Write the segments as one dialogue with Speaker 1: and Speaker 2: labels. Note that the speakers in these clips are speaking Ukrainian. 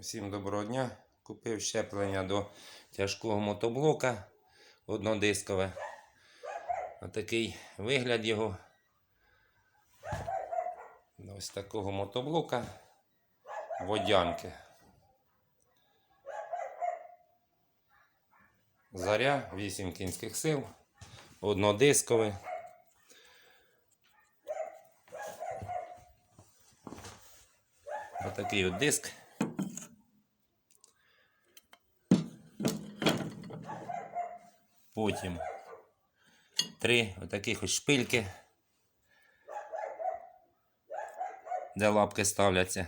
Speaker 1: Всім доброго дня. Купив щеплення до тяжкого мотоблока однодискове. Отакий вигляд його. Ось такого мотоблока. Водянки. Заря, 8 кінських сил, однодискове. Отакий от диск. Потім три отаких ось шпильки, де лапки ставляться.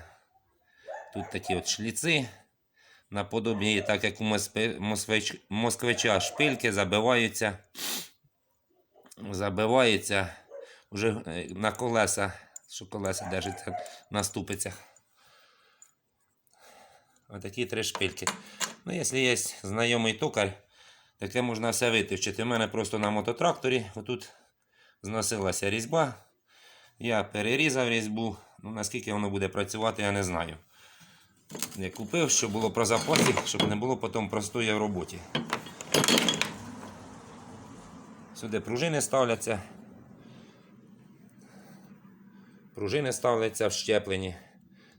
Speaker 1: Тут такі от шліци. Наподобі, так як у москвич- москвича шпильки забиваються. Забиваються вже е, на колеса, що колеса держаться на ступицях. Отакі три шпильки. Ну, якщо є знайомий токар, таке можна все витовчити. У мене просто на мототракторі отут зносилася різьба. Я перерізав різьбу. Ну, наскільки воно буде працювати, я не знаю. Я купив, щоб було про запасі, щоб не було потім простоя в роботі. Сюди пружини ставляться. Пружини ставляться в щеплені.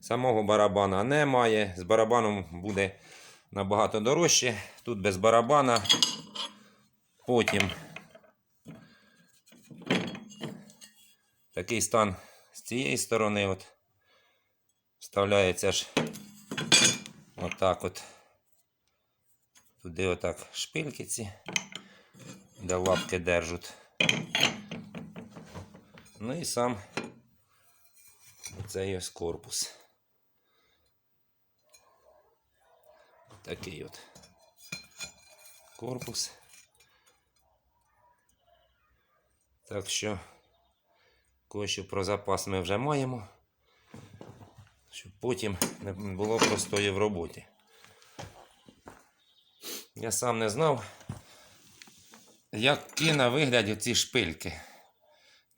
Speaker 1: Самого барабана немає. З барабаном буде набагато дорожче. Тут без барабана. Потім такий стан з цієї сторони. От. Вставляється ж отак от. Туди отак шпильки ці, де лапки держать. Ну і сам цей ось корпус. Такий от корпус. Так що кое-що про запас ми вже маємо, щоб потім не було простої в роботі. Я сам не знав, які на вигляді ці шпильки.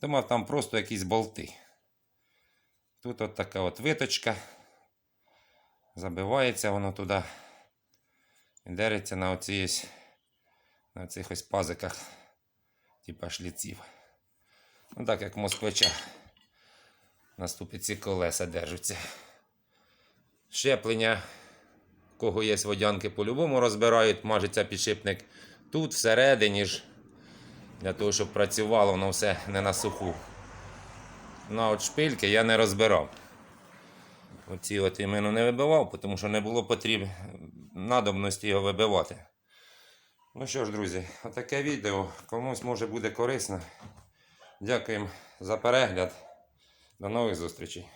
Speaker 1: Думав, там просто якісь болти. Тут от така от виточка. Забивається воно туди. І дериться на оці на цих ось пазиках, типа шліців. Ну так як москвича. На ступиці колеса держаться. Щеплення, кого є водянки, по-любому розбирають, мажеться підшипник тут, всередині ж, для того, щоб працювало воно все не на суху. На от шпильки я не розбирав. Оці от іменно не вибивав, тому що не було потріб надобності його вибивати. Ну що ж, друзі, отаке відео. Комусь може буде корисно. Дякуємо за перегляд. До нових зустрічей.